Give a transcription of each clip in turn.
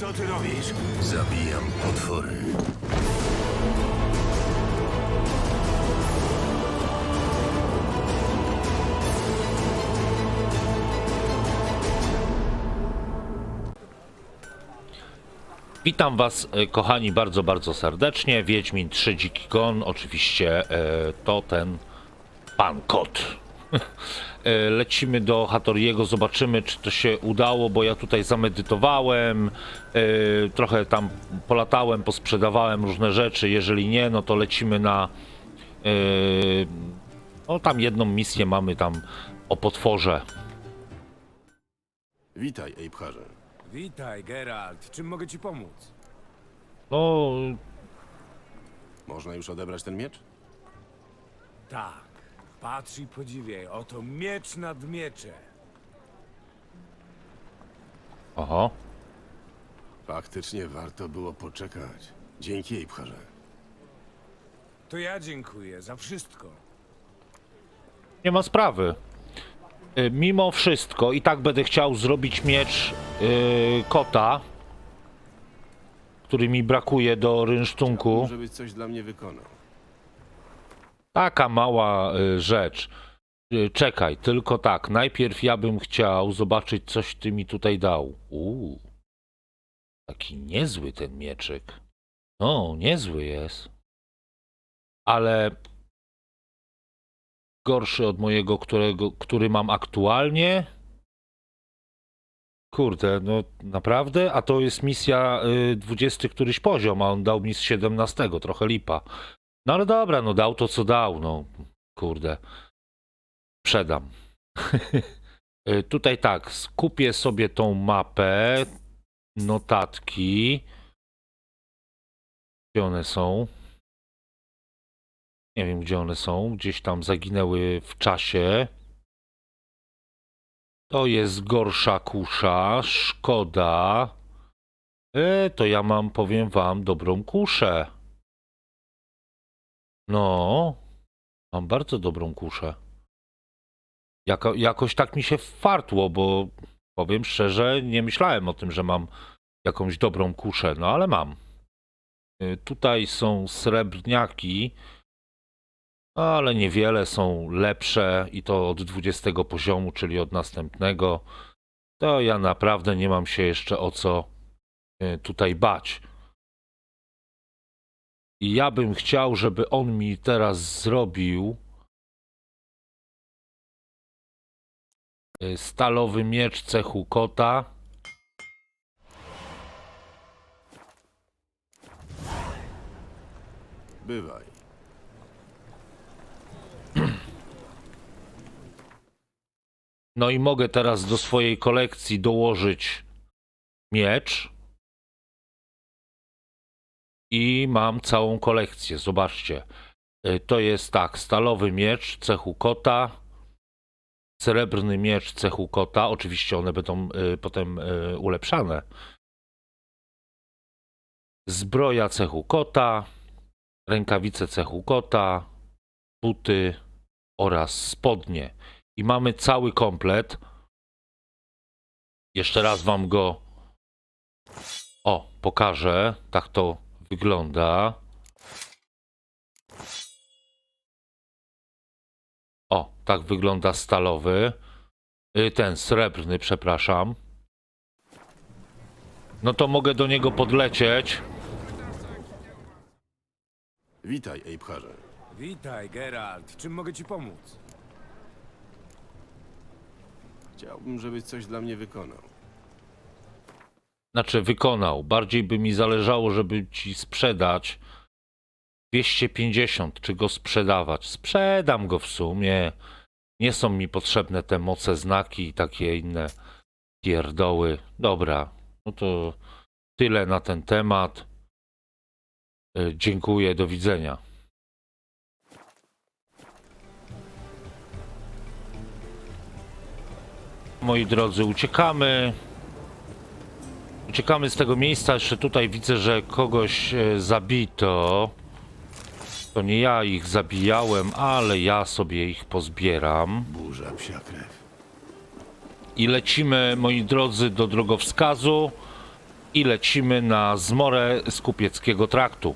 Co ty robisz? Zabijam potwory. Witam Was, e, kochani, bardzo, bardzo serdecznie. Wiedźmin 3 Dziki Gon, oczywiście e, to ten pan kot. E, Lecimy do Hatoriego, zobaczymy, czy to się udało, bo ja tutaj zamedytowałem, e, trochę tam polatałem, posprzedawałem różne rzeczy. Jeżeli nie, no to lecimy na. e, No, tam jedną misję mamy tam o potworze. Witaj, Ejpcharze. Witaj, Geralt. Czym mogę ci pomóc? No, Można już odebrać ten miecz? Tak. Patrz i podziwiaj. Oto miecz nad miecze. oho. Faktycznie warto było poczekać. Dzięki, Ejpcharze. To ja dziękuję za wszystko. Nie ma sprawy. Y, Mimo wszystko i tak będę chciał zrobić miecz y, kota, który mi brakuje do rynsztunku. Żebyś coś dla mnie wykonał. Taka mała y, rzecz. Y, Czekaj, tylko tak. Najpierw ja bym chciał zobaczyć, coś ty mi tutaj dał. Uuu. Taki niezły ten mieczyk. No, niezły jest. Ale gorszy od mojego, którego, który mam aktualnie. Kurde, no naprawdę? A to jest misja y, 20 któryś poziom, a on dał mi z 17, trochę lipa. No ale dobra, no dał to co dał, no kurde. Przedam. Y, Tutaj tak, skupię sobie tą mapę, notatki. Gdzie one są? Nie wiem, gdzie one są. Gdzieś tam zaginęły w czasie. To jest gorsza kusza. Szkoda. E, to ja mam, powiem wam, dobrą kuszę. No, mam bardzo dobrą kuszę. Jako, jakoś tak mi się fartło, bo powiem szczerze, nie myślałem o tym, że mam jakąś dobrą kuszę, no ale mam. Y, Tutaj są srebrniaki, ale niewiele są lepsze i to od 20 poziomu, czyli od następnego. To ja naprawdę nie mam się jeszcze o co y, tutaj bać. I ja bym chciał, żeby on mi teraz zrobił y, stalowy miecz cechu kota. Bywaj. No i mogę teraz do swojej kolekcji dołożyć miecz. I mam całą kolekcję. Zobaczcie. Y, To jest tak, stalowy miecz cechu kota, srebrny miecz cechu kota. Oczywiście one będą y, potem y, ulepszane. Zbroja cechu kota, rękawice cechu kota, buty oraz spodnie. I mamy cały komplet. Jeszcze raz wam go o, pokażę. Tak to wygląda. O, tak wygląda stalowy. Y, Ten srebrny, przepraszam. No to mogę do niego podlecieć. Witaj, Ejpcharze. Witaj, Geralt. Czym mogę ci pomóc? Chciałbym, żebyś coś dla mnie wykonał. Znaczy wykonał. Bardziej by mi zależało, żeby ci sprzedać 250, czy go sprzedawać. Sprzedam go w sumie. Nie są mi potrzebne te moce znaki i takie inne pierdoły. Dobra, no to tyle na ten temat. Y, Dziękuję, do widzenia. Moi drodzy, uciekamy. Uciekamy z tego miejsca. Jeszcze tutaj widzę, że kogoś e, zabito. To nie ja ich zabijałem, ale ja sobie ich pozbieram. Burza psia krew. I lecimy, moi drodzy, do drogowskazu. i lecimy na zmorę z kupieckiego traktu.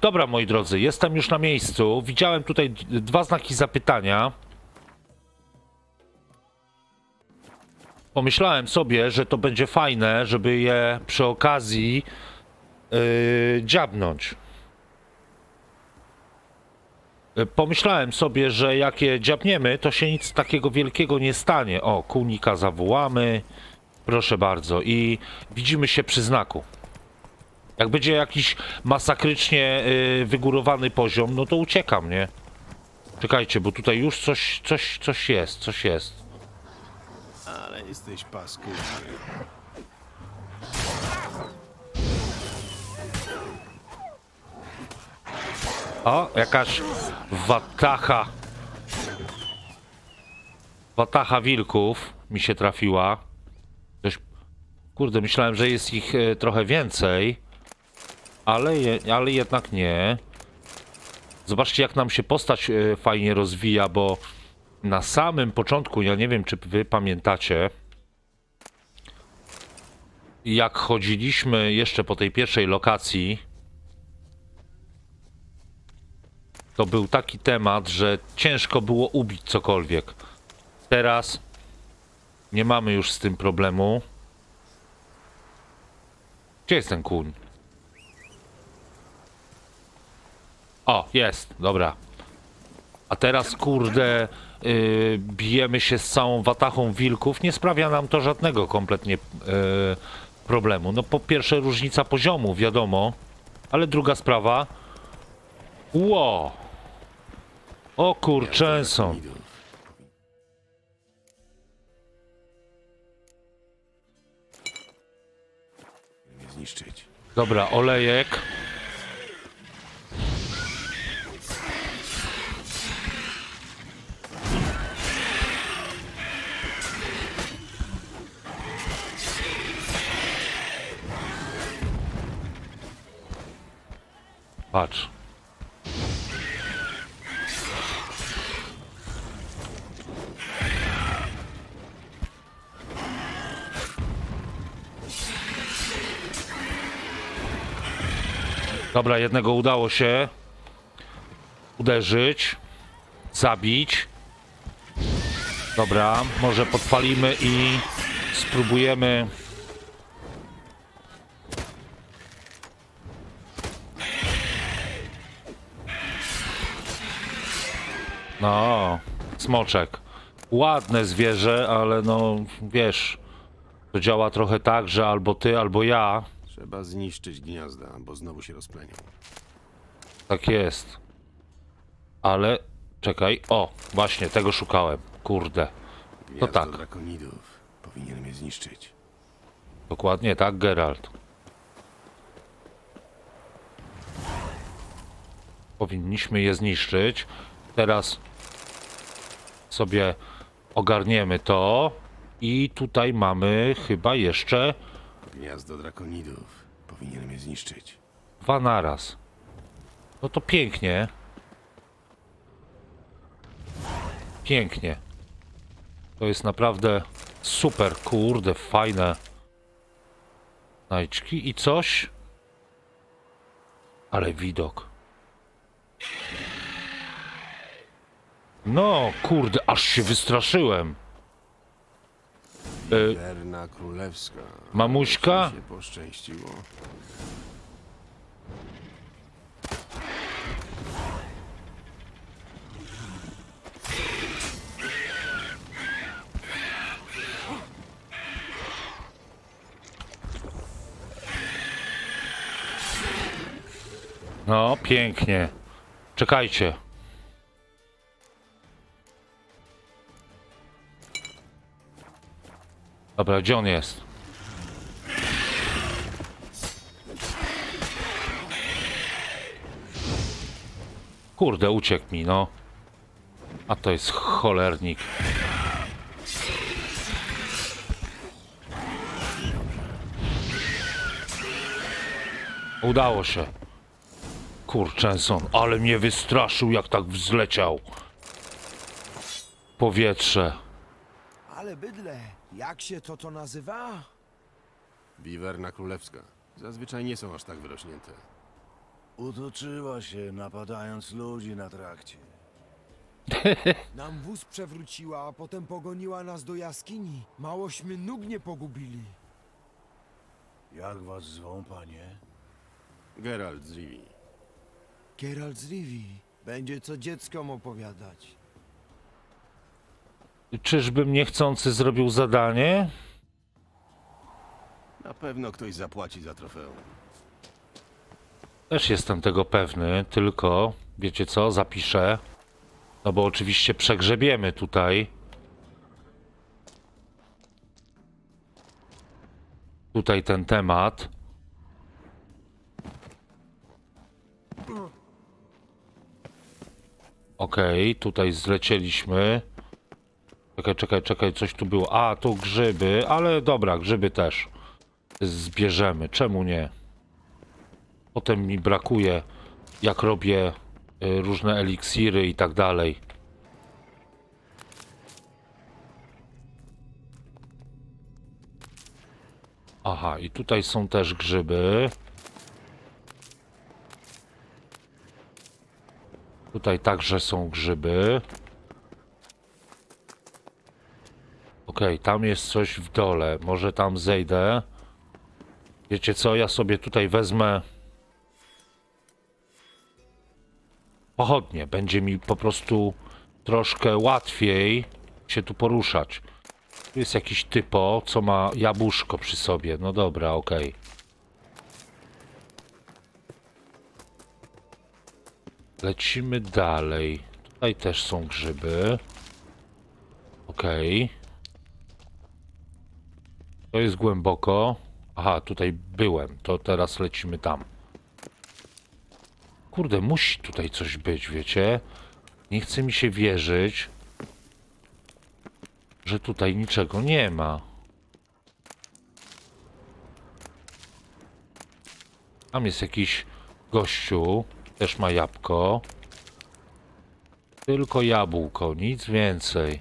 Dobra, moi drodzy, jestem już na miejscu. Widziałem tutaj dwa znaki zapytania. Pomyślałem sobie, że to będzie fajne, żeby je przy okazji yy, dziabnąć. Y, Pomyślałem sobie, że jak je dziabniemy, to się nic takiego wielkiego nie stanie. O, kunika zawołamy. Proszę bardzo. I widzimy się przy znaku. Jak będzie jakiś masakrycznie y, wygórowany poziom, no to uciekam, nie? Czekajcie, bo tutaj już coś, coś, coś jest, coś jest. Ale jesteś paskudny. O, jakaś watacha. Watacha wilków mi się trafiła. Coś... Kurde, myślałem, że jest ich e, trochę więcej. Ale, je, ale jednak nie. Zobaczcie, jak nam się postać e, fajnie rozwija, bo na samym początku, ja nie wiem, czy wy pamiętacie, jak chodziliśmy jeszcze po tej pierwszej lokacji, to był taki temat, że ciężko było ubić cokolwiek. Teraz nie mamy już z tym problemu. Gdzie jest ten kuń? O, jest, dobra. A teraz, kurde, yy, bijemy się z całą watachą wilków. Nie sprawia nam to żadnego kompletnie yy, problemu. No po pierwsze różnica poziomu, wiadomo. Ale druga sprawa... Ło! O. Mnie zniszczyć. Dobra, olejek. Patrz. Dobra, jednego udało się uderzyć, zabić. Dobra, może podpalimy i spróbujemy. No, smoczek. Ładne zwierzę, ale no wiesz, to działa trochę tak, że albo ty, albo ja Trzeba zniszczyć gniazda, bo znowu się rozplenią. Tak jest. Ale czekaj. O, właśnie tego szukałem. Kurde. Gniazdo tak. drakonidów. Powinienem je zniszczyć. Dokładnie tak, Geralt. Powinniśmy je zniszczyć. Teraz sobie ogarniemy to. I tutaj mamy chyba jeszcze Gniazdo drakonidów. Powinienem je zniszczyć. dwa naraz. No to pięknie. Pięknie. To jest naprawdę super, kurde, fajne. Znajdźki i coś. Ale widok. No, kurde, aż się wystraszyłem. Y, Werna królewska. Mamuśka? Się poszczęściło. No, pięknie. Czekajcie. Dobra, gdzie on jest? Kurde, uciekł mi, no. A to jest cholernik. Udało się. Kurczęson, ale mnie wystraszył, jak tak wzleciał. Powietrze. Ale bydle, jak się to to nazywa? Wiwerna królewska. Zazwyczaj nie są aż tak wyrośnięte. Utoczyła się, napadając ludzi na trakcie. Nam wóz przewróciła, a potem pogoniła nas do jaskini. Małośmy nóg nie pogubili. Jak was zwą, panie? Geralt z Rivii. Geralt z Rivii będzie co dzieckom opowiadać. Czyżbym niechcący zrobił zadanie? Na pewno ktoś zapłaci za trofeum. Też jestem tego pewny, tylko wiecie co, zapiszę. No bo oczywiście przegrzebiemy tutaj. Tutaj ten temat. Okej, tutaj zlecieliśmy. Czekaj, czekaj, czekaj, coś tu było. A, tu grzyby, ale dobra, grzyby też zbierzemy. Czemu nie? Potem mi brakuje, jak robię y, różne eliksiry i tak dalej. Aha, i tutaj są też grzyby. Tutaj także są grzyby. Okej, tam jest coś w dole. Może tam zejdę. Wiecie co, ja sobie tutaj wezmę pochodnie. Będzie mi po prostu troszkę łatwiej się tu poruszać. Tu jest jakiś typo, co ma jabłuszko przy sobie. No dobra, okej. Lecimy dalej. Tutaj też są grzyby. Okej. To jest głęboko. Aha, tutaj byłem. To teraz lecimy tam. Kurde, musi tutaj coś być, wiecie? Nie chce mi się wierzyć, że tutaj niczego nie ma. Tam jest jakiś gościu, też ma jabłko. Tylko jabłko, nic więcej.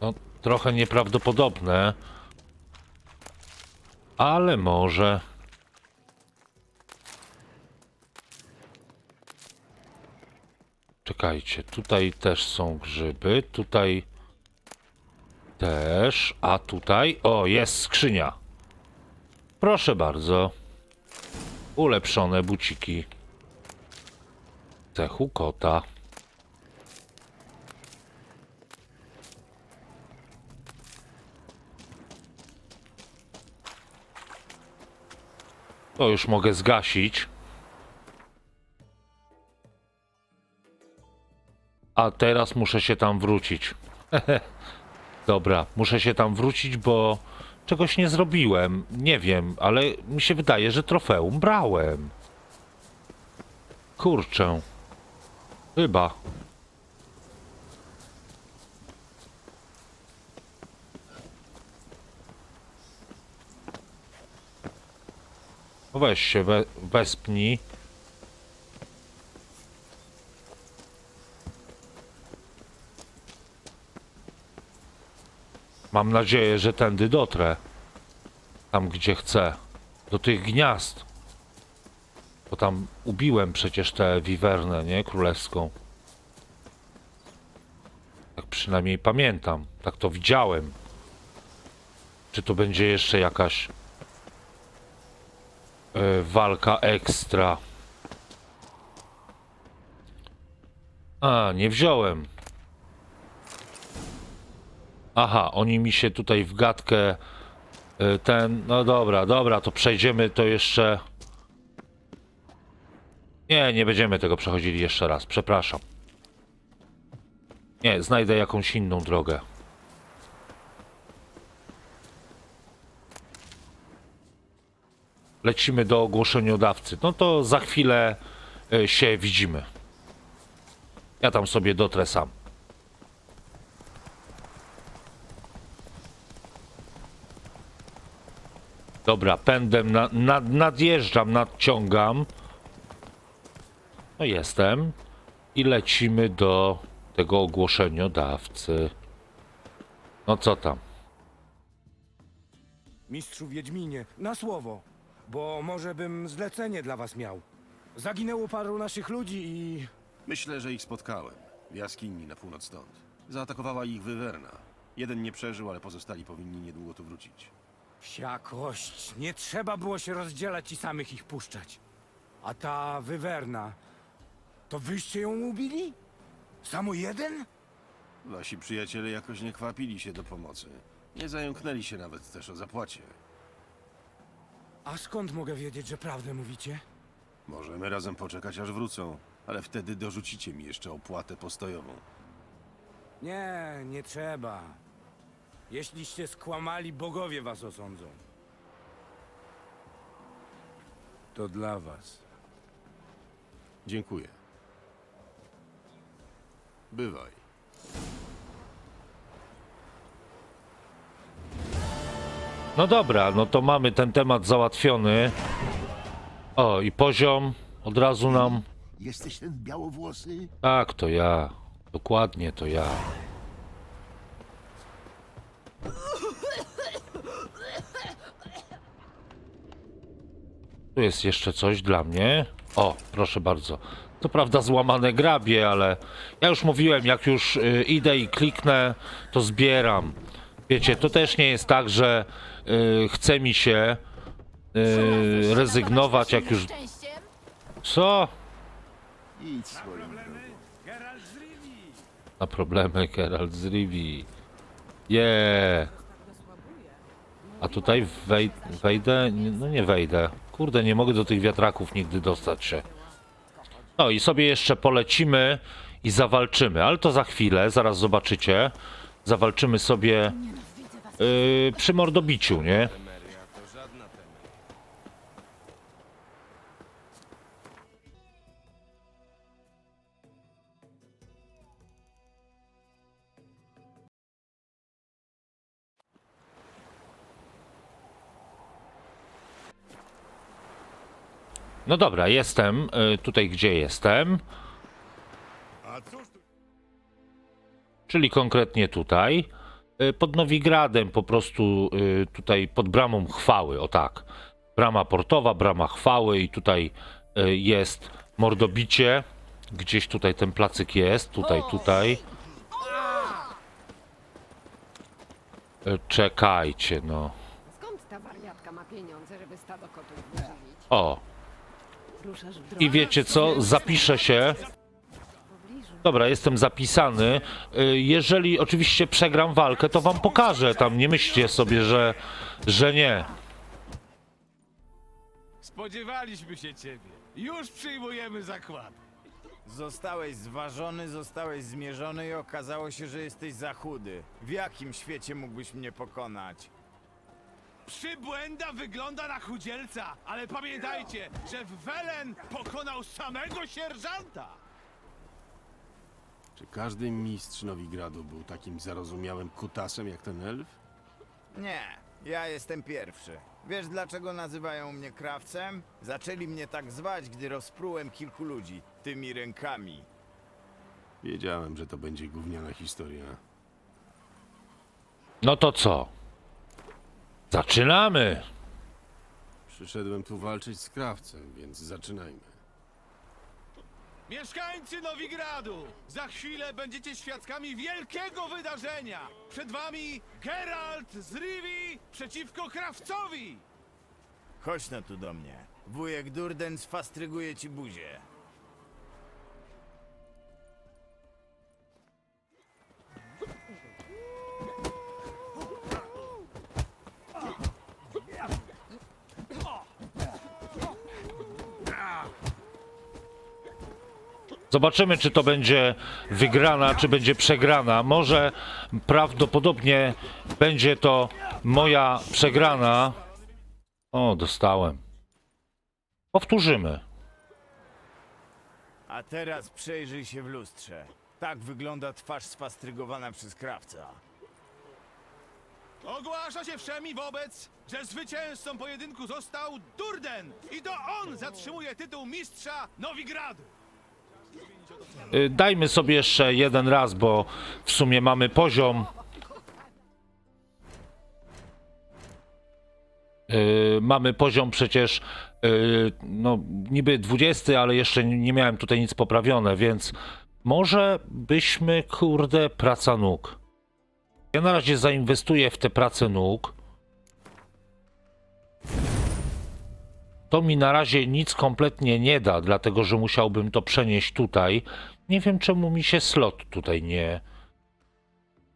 No, trochę nieprawdopodobne. Ale może. Czekajcie, tutaj też są grzyby, tutaj też, a tutaj, o, jest skrzynia. Proszę bardzo. Ulepszone buciki. Cechu kota. To już mogę zgasić. A teraz muszę się tam wrócić. Dobra, muszę się tam wrócić, bo czegoś nie zrobiłem. Nie wiem, ale mi się wydaje, że trofeum brałem. Kurczę. Chyba. No Weź się, we, wespnij. Mam nadzieję, że tędy dotrę. Tam, gdzie chcę. Do tych gniazd. Bo tam ubiłem przecież tę wiwernę, nie? Królewską. Tak przynajmniej pamiętam. Tak to widziałem. Czy to będzie jeszcze jakaś e, walka ekstra? A, nie wziąłem. Aha, oni mi się tutaj w gadkę y, ten, no dobra, dobra, to przejdziemy to jeszcze. Nie, nie będziemy tego przechodzili jeszcze raz, przepraszam. Nie, znajdę jakąś inną drogę. Lecimy do ogłoszeniodawcy. No to za chwilę e, się widzimy. Ja tam sobie dotrę sam. Dobra, pędem na, na, nadjeżdżam, nadciągam. No jestem. I lecimy do tego ogłoszeniodawcy. No co tam? Mistrzu Wiedźminie, na słowo, bo może bym zlecenie dla was miał. Zaginęło paru naszych ludzi i... Myślę, że ich spotkałem. W jaskini na północ stąd. Zaatakowała ich wywerna. Jeden nie przeżył, ale pozostali powinni niedługo tu wrócić. Wsia kość, nie trzeba było się rozdzielać i samych ich puszczać. A ta wywerna, to wyście ją ubili? Samo jeden? Wasi przyjaciele jakoś nie kwapili się do pomocy. Nie zająknęli się nawet też o zapłacie. A skąd mogę wiedzieć, że prawdę mówicie? Możemy razem poczekać, aż wrócą, ale wtedy dorzucicie mi jeszcze opłatę postojową. Nie, nie trzeba. Jeśliście skłamali, bogowie was osądzą. To dla was. Dziękuję. Bywaj. No dobra, no to mamy ten temat załatwiony. O, i poziom od razu nam. Jesteś ten białowłosy? Tak, to ja. Dokładnie to ja. Tu jest jeszcze coś dla mnie. O, proszę bardzo. To prawda złamane grabie, ale ja już mówiłem, jak już y, idę i kliknę, to zbieram. Wiecie, to też nie jest tak, że chce mi się y, rezygnować, jak już... Co? Idź na problemy Geralt z Rivi. Yeah. A tutaj wej wejdę? No nie wejdę. Kurde, nie mogę do tych wiatraków nigdy dostać się. No i sobie jeszcze polecimy i zawalczymy, ale to za chwilę, zaraz zobaczycie. Zawalczymy sobie yy, przy mordobiciu, nie? No dobra, jestem y, tutaj, gdzie jestem. Czyli konkretnie tutaj. Y, Pod Nowigradem, po prostu y, tutaj pod bramą chwały, o tak. Brama portowa, brama chwały i tutaj y, jest mordobicie. Gdzieś tutaj ten placyk jest, tutaj, tutaj. Czekajcie, no. Skąd ta wariatka ma pieniądze, żeby stado kotów wyżywić? O, i wiecie co? Zapiszę się. W. Dobra, jestem zapisany. Y, Jeżeli oczywiście przegram walkę, to wam pokażę. Tam nie myślcie sobie, że, że nie. Spodziewaliśmy się ciebie. Już przyjmujemy zakład. Zostałeś zważony, zostałeś zmierzony i okazało się, że jesteś za chudy. W jakim świecie mógłbyś mnie pokonać? Przybłęda wygląda na chudzielca, ale pamiętajcie, że Welen pokonał samego sierżanta. Czy każdy mistrz Nowigradu był takim zarozumiałym kutasem jak ten elf? Nie, ja jestem pierwszy. Wiesz dlaczego nazywają mnie krawcem? Zaczęli mnie tak zwać, gdy rozprułem kilku ludzi tymi rękami. Wiedziałem, że to będzie gówniana historia. No to co? Zaczynamy! Przyszedłem tu walczyć z krawcem, więc zaczynajmy. Mieszkańcy Nowigradu, za chwilę będziecie świadkami wielkiego wydarzenia. Przed wami Geralt z Rivii przeciwko Krawcowi. Chodź no tu do mnie. Wujek Durden sfastryguje ci buzię. Zobaczymy, czy to będzie wygrana, czy będzie przegrana. Może prawdopodobnie będzie to moja przegrana. O, dostałem. Powtórzymy. A teraz przejrzyj się w lustrze. Tak wygląda twarz sfastrygowana przez krawca. Ogłasza się wszemi wobec, że zwycięzcą pojedynku został Durden i to on zatrzymuje tytuł mistrza Nowigradu. Y, Dajmy sobie jeszcze jeden raz, bo w sumie mamy poziom. Y, mamy poziom przecież, y, no niby 20, ale jeszcze nie miałem tutaj nic poprawione, więc może byśmy, kurde, praca nóg. Ja na razie zainwestuję w tę pracę nóg. To mi na razie nic kompletnie nie da, dlatego że musiałbym to przenieść tutaj. Nie wiem czemu mi się slot tutaj nie.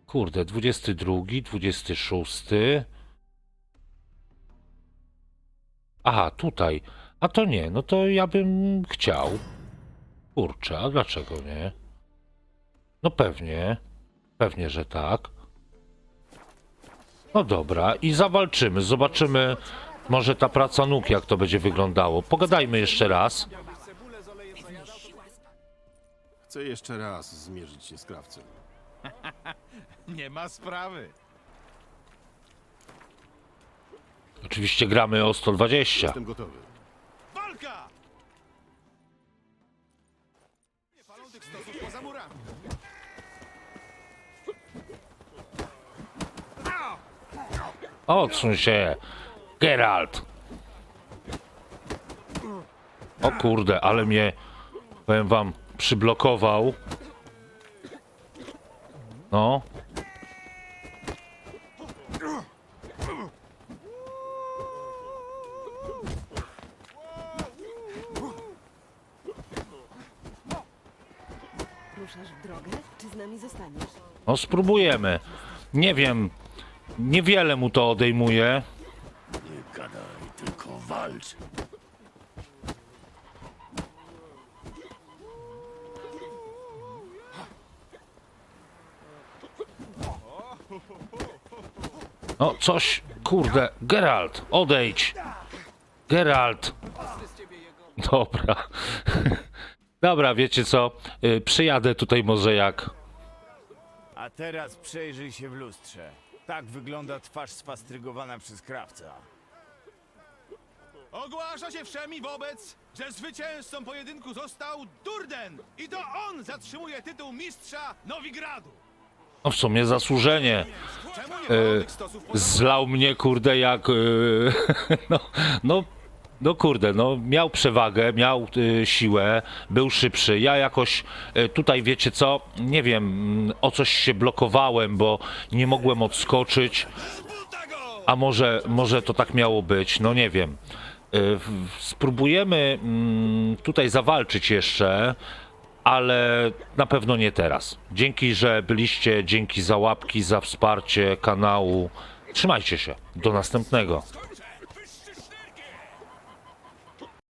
Kurde, 22, 26. Aha, tutaj. A to nie, no to ja bym chciał. Kurczę, a dlaczego nie? No pewnie. Pewnie, że tak. No dobra, i zawalczymy. Zobaczymy, może ta praca nóg, jak to będzie wyglądało. Pogadajmy jeszcze raz. Chcę jeszcze raz zmierzyć się z krawcem. Nie ma sprawy. Oczywiście gramy o 120. Jestem gotowy. Walka! Nie palą tych stosów poza murami. Odsuń się, Geralt. O kurde, ale mnie, powiem wam, przyblokował. No. Ruszasz w drogę, czy z nami zostaniesz? No spróbujemy. Nie wiem, niewiele mu to odejmuje. Walcz. No coś, kurde, Geralt, odejdź. Geralt. Dobra. Dobra, wiecie co? Y, Przyjadę tutaj może jak A teraz przejrzyj się w lustrze. Tak wygląda twarz sfastrygowana przez krawca. Ogłasza się wszemi wobec, że zwycięzcą pojedynku został Durden i to on zatrzymuje tytuł mistrza Nowigradu. No w sumie zasłużenie. Czemu nie palą E, tych stosów poza Zlał mnie, kurde, jak. y, no, no, no, kurde, no, miał przewagę, miał y, siłę, był szybszy. Ja jakoś tutaj, wiecie co, nie wiem, mm, o coś się blokowałem, bo nie mogłem odskoczyć. A może, może to tak miało być, no nie wiem. Y, Spróbujemy mm, tutaj zawalczyć jeszcze, ale na pewno nie teraz. Dzięki, że byliście, dzięki za łapki, za wsparcie kanału. Trzymajcie się. Do następnego.